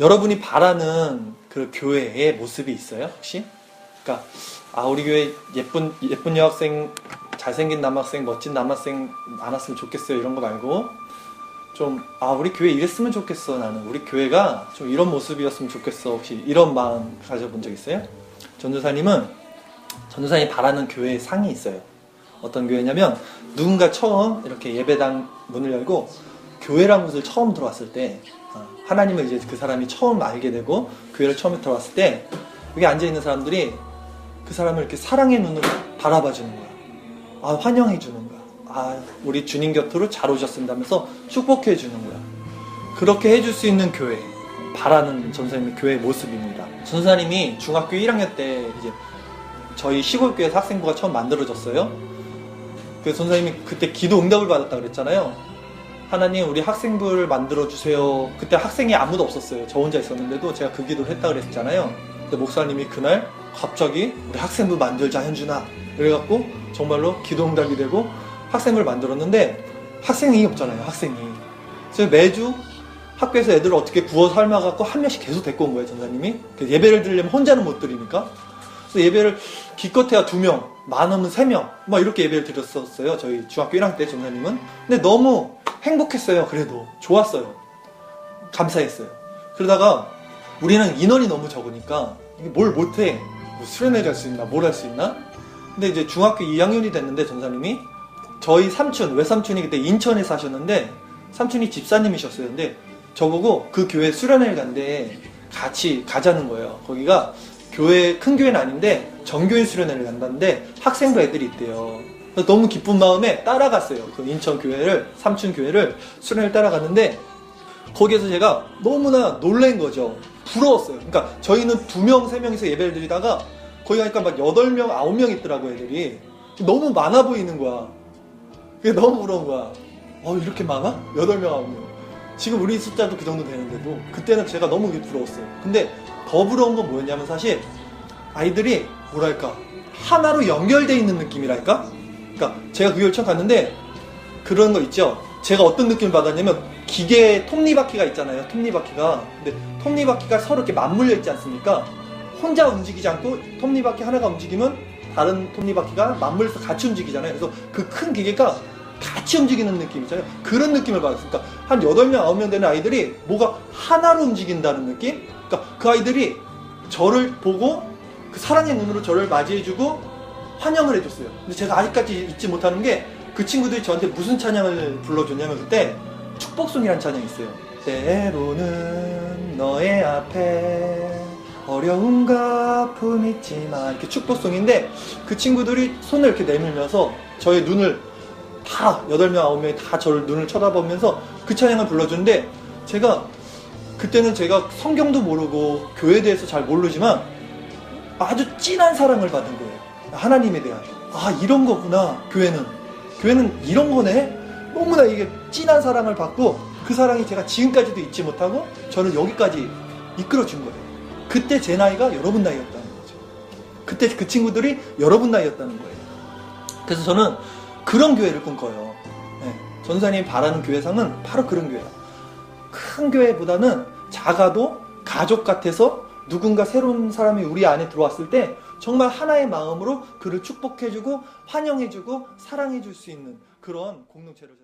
여러분이 바라는 그 교회의 모습이 있어요 혹시? 그러니까 아 우리 교회 예쁜 예쁜 여학생 잘생긴 남학생 멋진 남학생 많았으면 좋겠어요 이런 거 말고 좀 아 우리 교회 이랬으면 좋겠어 나는 우리 교회가 좀 이런 모습이었으면 좋겠어 혹시 이런 마음 가져본 적 있어요? 전도사님은 전도사님이 바라는 교회의 상이 있어요 어떤 교회냐면 누군가 처음 이렇게 예배당 문을 열고 교회란 곳을 처음 들어왔을 때 어, 하나님을 이제 그 사람이 처음 알게 되고 교회를 처음 들어왔을 때 여기 앉아 있는 사람들이 그 사람을 이렇게 사랑의 눈으로 바라봐 주는 거야. 아 환영해 주는 거야. 아 우리 주님 곁으로 잘 오셨습니다 하면서 축복해 주는 거야. 그렇게 해줄 수 있는 교회 바라는 전사님의 교회의 모습입니다. 전사님이 중학교 1학년 때 이제 저희 시골교회에서 학생부가 처음 만들어졌어요. 그 전사님이 그때 기도 응답을 받았다 그랬잖아요. 하나님 우리 학생부를 만들어 주세요. 그때 학생이 아무도 없었어요. 저 혼자 있었는데도 제가 그 기도를 했다 그랬잖아요. 근데 목사님이 그날 갑자기 우리 학생부 만들자 현준아 그래갖고 정말로 기도 응답이 되고 학생부를 만들었는데 학생이 없잖아요. 학생이. 그래서 매주 학교에서 애들을 어떻게 구워 삶아갖고 한 명씩 계속 데리고 온 거예요. 전사님이. 그래서 예배를 드리려면 혼자는 못 드리니까. 그래서 예배를 기껏해야 두 명, 많으면 세 명, 막 이렇게 예배를 드렸었어요. 저희 중학교 1학년 때 전사님은. 근데 너무 행복했어요. 그래도 좋았어요. 감사했어요. 그러다가 우리는 인원이 너무 적으니까 뭘 못해. 뭐 수련회를 할수 있나, 뭘 할 수 있나? 근데 이제 중학교 2학년이 됐는데 전사님이 저희 삼촌, 외삼촌이 그때 인천에 사셨는데 삼촌이 집사님이셨어요. 근데 저보고 그 교회 수련회를 간데 같이 가자는 거예요. 거기가 교회 큰 교회는 아닌데 정교인 수련회를 간다는데 학생부 애들이 있대요. 너무 기쁜 마음에 따라갔어요. 그 인천 교회를 삼촌 교회를 수련회를 따라갔는데 거기에서 제가 너무나 놀란 거죠. 부러웠어요. 그러니까 저희는 두 명, 세 명이서 예배를 드리다가 거기 가니까 막 여덟 명, 아홉 명 있더라고 애들이. 너무 많아 보이는 거야. 그게 너무 부러운 거야. 어 이렇게 많아? 여덟 명, 아홉 명. 지금 우리 숫자도 그 정도 되는데도 그때는 제가 너무 부러웠어요. 근데 더 부러운 건 뭐였냐면 사실 아이들이 뭐랄까 하나로 연결돼 있는 느낌이랄까? 그러니까 제가 그 처음 갔는데 그런 거 있죠. 제가 어떤 느낌을 받았냐면 기계 톱니바퀴가 있잖아요. 톱니바퀴가. 근데 톱니바퀴가 서로 이렇게 맞물려 있지 않습니까? 혼자 움직이지 않고 톱니바퀴 하나가 움직이면 다른 톱니바퀴가 맞물려서 같이 움직이잖아요. 그래서 그 큰 기계가 같이 움직이는 느낌 있잖아요. 그런 느낌을 받았어요. 그러니까 한 8명, 9명 되는 아이들이 뭐가 하나로 움직인다는 느낌? 그러니까 그 아이들이 저를 보고 그 사랑의 눈으로 저를 맞이해주고 환영을 해줬어요. 근데 제가 아직까지 잊지 못하는 게 그 친구들이 저한테 무슨 찬양을 불러줬냐면 그때 축복송이라는 찬양이 있어요. 때로는 너의 앞에 어려움과 아픔 있지만 이렇게 축복송인데 그 친구들이 손을 이렇게 내밀면서 저의 눈을 다 여덟 명 아홉 명이 다 저를 눈을 쳐다보면서 그 찬양을 불러주는데 제가 그때는 제가 성경도 모르고 교회에 대해서 잘 모르지만 아주 진한 사랑을 받은 거예요. 하나님에 대한. 아, 이런 거구나, 교회는. 교회는 이런 거네? 너무나 이게 진한 사랑을 받고 그 사랑이 제가 지금까지도 잊지 못하고 저를 여기까지 이끌어 준 거예요. 그때 제 나이가 여러분 나이였다는 거죠. 그때 그 친구들이 여러분 나이였다는 거예요. 그래서 저는 그런 교회를 꿈꿔요. 네. 전사님이 바라는 교회상은 바로 그런 교회야. 큰 교회보다는 작아도 가족 같아서 누군가 새로운 사람이 우리 안에 들어왔을 때 정말 하나의 마음으로 그를 축복해주고 환영해주고 사랑해줄 수 있는 그런 공동체를